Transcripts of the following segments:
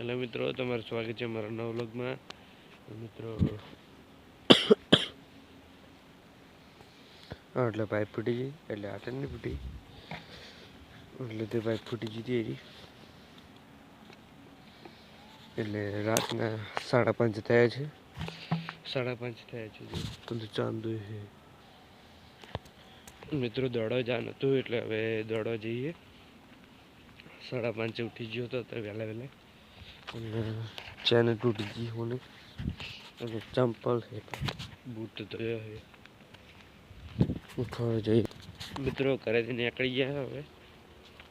Hello મિત્રો તમારું સ્વાગત છે મારા નવ વ્લોગમાં. મિત્રો એટલે પાઇપ ફૂટી ગઈ એટલે આટલ નહીં ફૂટી. એટલે તે પાઇપ ફૂટી જતી હતી એટલે રાતના સાડા પાંચ થયા છે. સાડા પાંચ થયા છે તમને ચાંદો છે. મિત્રો દોડવા જાન હતું એટલે હવે દોડવા જઈએ. સાડા પાંચે ઉઠી ગયો હતો વહેલા વહેલા. અને ચેન તૂટી ગઈ હોને અને ચંપલ છે બૂટ તો છે ઉઠાડ જઈ મિત્રો ઘરેથી નીકળી ગયા હવે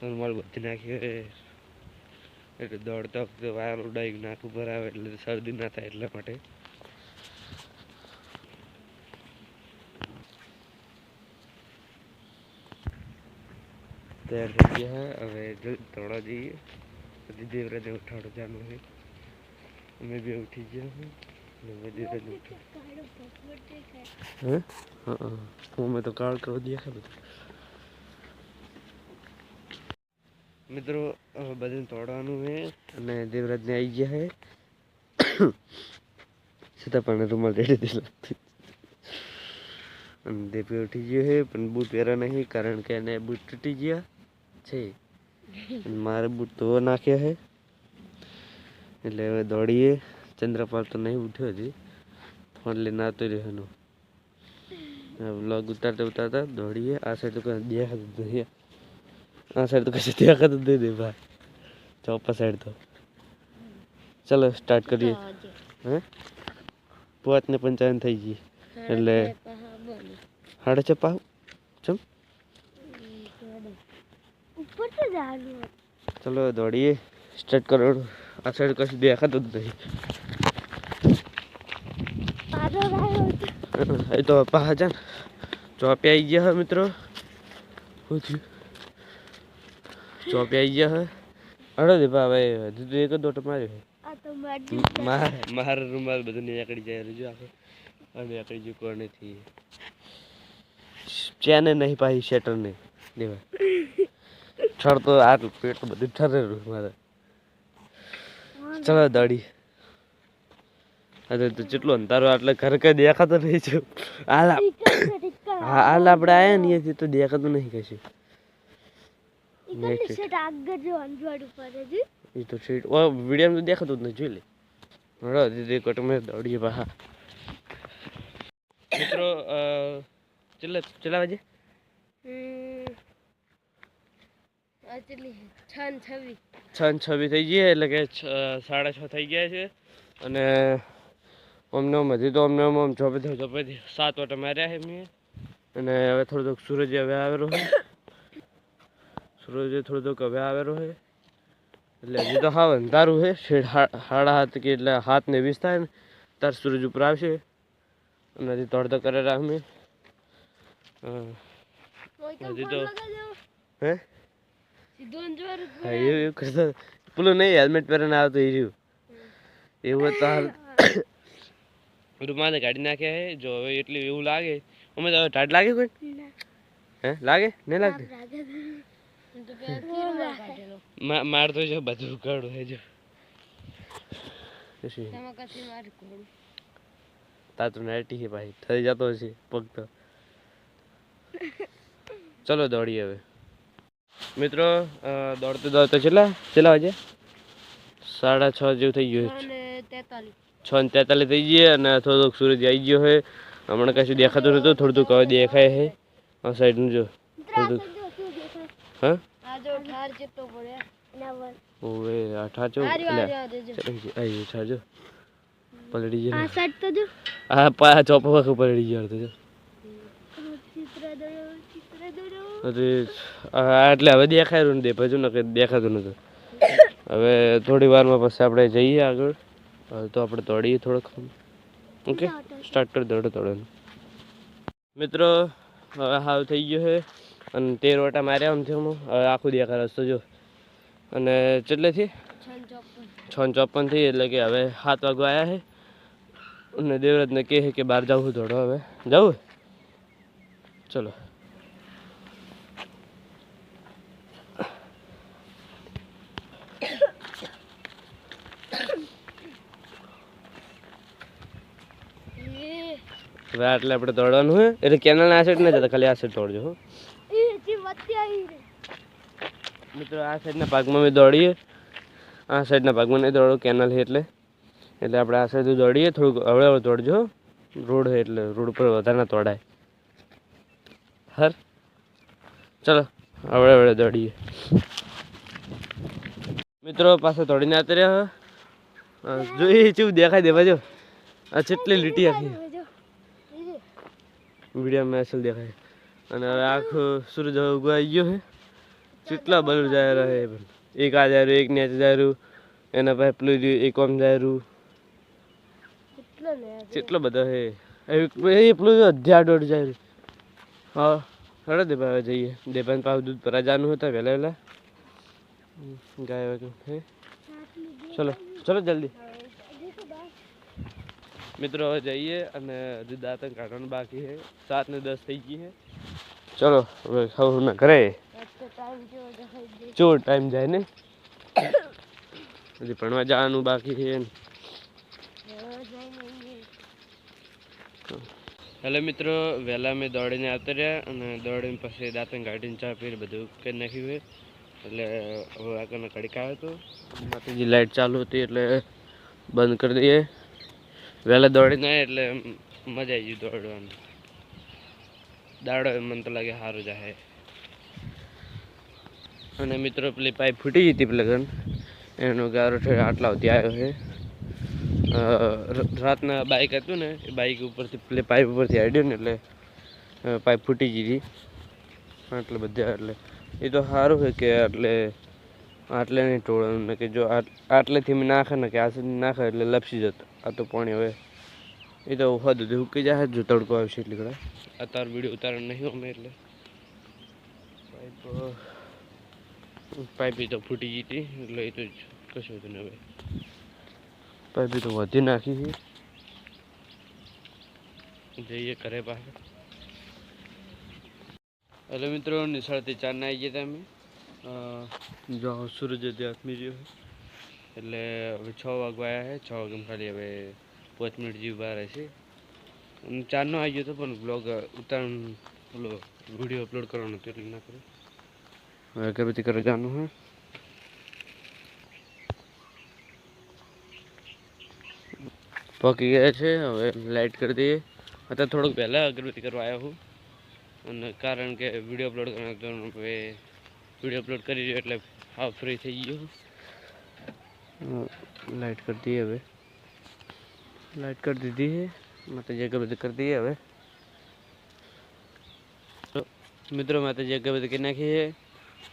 રૂમાલ બધી નાખી એટલે દોડતા વખતે વાયર ઉડાઈ નાક ઉપર આવે એટલે શરદી ના થાય એટલા માટે તૈયાર થઈ ગયા હવે દોડવા જઈએ પછી દેવરાજને ઉઠાડો જાનું છે. અમે બે ઉઠી ગયા છે અને હવે દેવરાજને ઉઠાડો. હે? મેં તો કાળ કરો દે બધું. મિત્રો બધું તોડવાનું છે અને દેવરાજને આવી ગયા છે. છતાં પણ રૂમાલ રેડી દે લાગતી અને દેવે ઉઠી ગયો છે, પણ બૂટ પહેરા નહીં કારણ કે એને બૂટ તૂટી ગયા છે. મારે બૂટ તો નાખ્યા છે. એટલે હવે દોડીએ. ચંદ્રપાલ તો નહીં ઉઠ્યો હજી. ફોન લઈને આવતો રહ્યો બ્લોગ ઉતારતા ઉતારતા દોડીએ. આ સાઈડ તો કઈ દેખાતું નહીં. આ સાઈડ તો કશું દેખાતું જ દે ભાઈ. ચોપા સાઈડ તો. ચલો સ્ટાર્ટ કરીએ. હે? પાંચ ને પંચાવન થઈ ગઈ. એટલે સાડા છ પાવ ચમ? ચલો, દોડીએ. સ્ટાર્ટ કરો. આ સાઈડ કશું દેખાતું જ નહીં એ તો પપ્પા જા ચોપે આવી ગયા હા મિત્રો. શું થયું? ચોપે આવી ગયા હા. અડો દે બા હવે હજુ તો એક જ દોટો માર્યો મારી રૂમાલ બધું નીકળી જાય રજુ આખો. અને નીકળી ગયું કોણ નથી ચેને નહીં પાછી શેટર નહીં દેવા. છળ તો આટલું પેટ બધું ઠરેલું મારે. ચલો દોડી. અરે તો જેટલો અંધારો એટલે ઘર કઈ દેખાતો નહીં છે. હાલ હા હાલ આપણે આયા ને અહીંયાથી તો દેખાતું નહીં કશું. એ તો સીટ ઓ વીડિયો તો દેખાતું જ નહીં જોઈ લે. હળો દીદી કોટ મેં દોડીએ બહાર મિત્રો ચલા ચલા વાજે આટલી છન છવી. છ ને છવ્વીસ થઈ ગઈ એટલે કે સાડા છ થઈ ગયા છે. અને અમને હજી તો અમને આમ ચોપેથી ચોપેથી સાત વાટે માર્યા છે મેં અને હવે થોડુંક સૂરજ હવે આવેલો છે સૂરજ થોડુંક હવે આવેલો છે એટલે હજી તો હાવ અંધારું છે શેડ સાડા હાથ કે એટલે હાથ ને વીસ થાય ને તાર સૂરજ ઉપર આવશે. અને હજી તડતો કરેલા અમે. હજી તો હા? એવું એવું પેલું નહીં હેલ્મેટ પહેરીને આવતો એ રહ્યું. એવું તો રૂમાલે કાઢી નાખ્યા હે જો હવે એટલું એવું લાગે. અમે તો હવે ટાઢ લાગે કોઈ? હે લાગે? નહીં લાગે મારતો માર તો જો બધું કાઢું હે જો. શું? તો નાટી છે ભાઈ. થઈ જતો હશે પગ તો. ચલો દોડીએ હવે. મિત્રો દોડતે દોડતે છેલ્લા છેલ્લા વાગે? સાડા છ જેવું થઈ ગયું છે. છ ને તેતાલીસ થઈ ગઈ અને થોડોક સૂરજ આવી ગયો હોય હમણાં કશું દેખાતું નતું થોડુંક હવે દેખાય છે. આ સાઈડનું જો થોડુંક. હા? આ જો ઠાર ચેતો ઓવે આવી ઠાચો. પલડી આ ગયો સાઈડ તો જો. આ પા ચોપા પલડી ગયો તો જો ચિત્ર દોરો ચિત્ર દોરો અરે આ એટલે હવે દેખાયું રહ્યું ને ભજુ ને દેખાતું નતું હવે થોડી વારમાં પછી આપણે જઈએ આગળ. હવે તો આપણે દોડીએ થોડોક. ઓકે? સ્ટાર્ટ કરી દોડો દોડવાનું મિત્રો હવે હાવ થઈ ગયો છે. અને તેર વટા માર્યા આમ થયું હવે આખું દેખાય રસ્તો જો. અને કેટલેથી ચોપન છ ચોપન થઈ એટલે કે હવે સાત વાગવા આવ્યા છે. અને દેવરાજને કહે છે કે બહાર જવું દોડો હવે. જવું ચલો. હવે આટલે આપણે દોડવાનું હોય એટલે કેનલ આ સાઈડ ના જતા ખાલી આ સાઈડ દોડજો હો. મિત્રો આ સાઈડના ભાગમાં અમે દોડીએ. આ સાઈડના ભાગમાં નહીં દોડો કેનલ છે એટલે. એટલે આપણે આ સાઈડ દોડીએ. થોડુંક હવળે હવળે દોડજો રોડ છે એટલે રોડ પર વધારે ના દોડાય હર. ચલો હવળે હવળે દોડીએ. મિત્રો પાસે દોડીને આવતા રહ્યા હા, જોઈ ચેવું દેખાય દેવા જો. આ કેટલી લીટી આખી. વિડીયોમાં અસલ દેખાય. અને હવે આખો સૂરજ હવે ઉગવાઈ ગયો છે કેટલા બલૂર જાય રહે પણ. એક આ જાય એક નેચ જાય એના પાસે પેલું એક આમ જાય. કેટલો બધો છે એ પેલું અધ્યા દોઢ જાય. હા હળો દેબા હવે જઈએ. દેભાન પાવ દૂધ ભરા જવાનું હતા વહેલા વહેલા. ગાય હે. ચલો ચલો જલ્દી. મિત્રો હવે જઈએ અને હજુ દાંતણ કાઢવાનું બાકી છે. સાત ને દસ થઈ ગઈ છે. ચલો હવે ખાવું ના ઘરે. ટાઈમ જેવો દેખાય દે ચો ટાઈમ જાય ને. હજી ભણવા જવાનું બાકી છે હેલો મિત્રો વહેલા મેં દોડીને આવતા રહ્યા અને દોડીને પછી દાંતણ કાઢીને ચા પીને બધું કરી નાખ્યું હોય એટલે હવે આગળનો કડકા આવ્યો હતો માતાજી લાઇટ ચાલુ હતી એટલે બંધ કરી દઈએ. વહેલા દોડીને આવ્યા એટલે મજા આવી ગઈ દોડવાની. દાડો મને તો લાગે સારું જાય અને મિત્રો પેલી પાઇપ ફૂટી ગઈ હતી પેલા ગન એનો ગારો આટલા સુધી આવ્યો છે. રાતના બાઇક હતું ને, એ બાઇક ઉપરથી પેલી પાઇપ ઉપરથી આડ્યો ને એટલે પાઇપ ફૂટી ગઈ હતી. આટલે બધા એટલે એ તો સારું છે કે આટલે આટલે નહીં ટોળવાનું કે જો આટ- આટલેથી મેં નાખે ને કે આ સુધી નાખે એટલે લપસી જતો. આ તો પાણી હવે એ તો હદ સુધી ઉકી જાય જો તડકો આવશે એટલે ઘણા અત્યારે વીડિયો ઉતારણ નહીં અમે એટલે. પાઇપ પાઇપ તો ફૂટી ગઈ હતી એટલે એ તો કશું હતું હવે. પાઇપ તો વધી નાખી છે. જઈએ ઘરે પાસે એટલે મિત્રો નિશાળથી ચાર ના આવી ગયા હતા અમે. જો સૂરજ આત્મી રહ્યો એટલે હવે છ વાગવા આવ્યા છે. છ વાગે ખાલી હવે પાંચ મિનિટ જેવી બહાર હશે ચારનો આવી ગયો હતો પણ બ્લોગ ઉતારણ, પેલો વીડિયો અપલોડ કરવાનો હતો એટલે ના કર્યો. હવે અગરબત્તી કરવા જવાનું હે. પકી ગયા છે. હવે લાઇટ કરી દઈએ. અત્યારે થોડુંક પહેલાં અગરબત્તી કરવા આવ્યો હું. અને કારણ કે વીડિયો અપલોડ કરવાનો હતો, હવે વીડિયો અપલોડ કરી રહ્યો એટલે હા ફ્રી થઈ ગયો લાઇટ કરી દઈએ હવે. લાઇટ કરી દીધી છે માતાજી અગરબત્તી કરી દઈએ હવે. મિત્રો, માતાજી અગરબત્તી કરી નાખી છે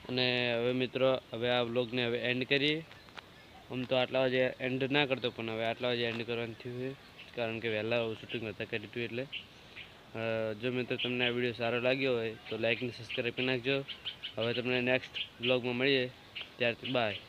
અને હવે મિત્રો, હવે આ વ્લોગને હવે એન્ડ કરીએ. આમ તો આટલા વાગે એન્ડ ના કરતો, પણ હવે આટલા વાગે એન્ડ કરવાનું થયું છે કારણ કે વહેલા શૂટિંગ નહોતા કરી હતું એટલે. જો મિત્રો તમને આ વીડિયો સારો લાગ્યો હોય, તો લાઇક અને સબસ્ક્રાઈબ કરી નાખજો. હવે તમને નેક્સ્ટ બ્લોગમાં મળીએ. ત્યારથી બાય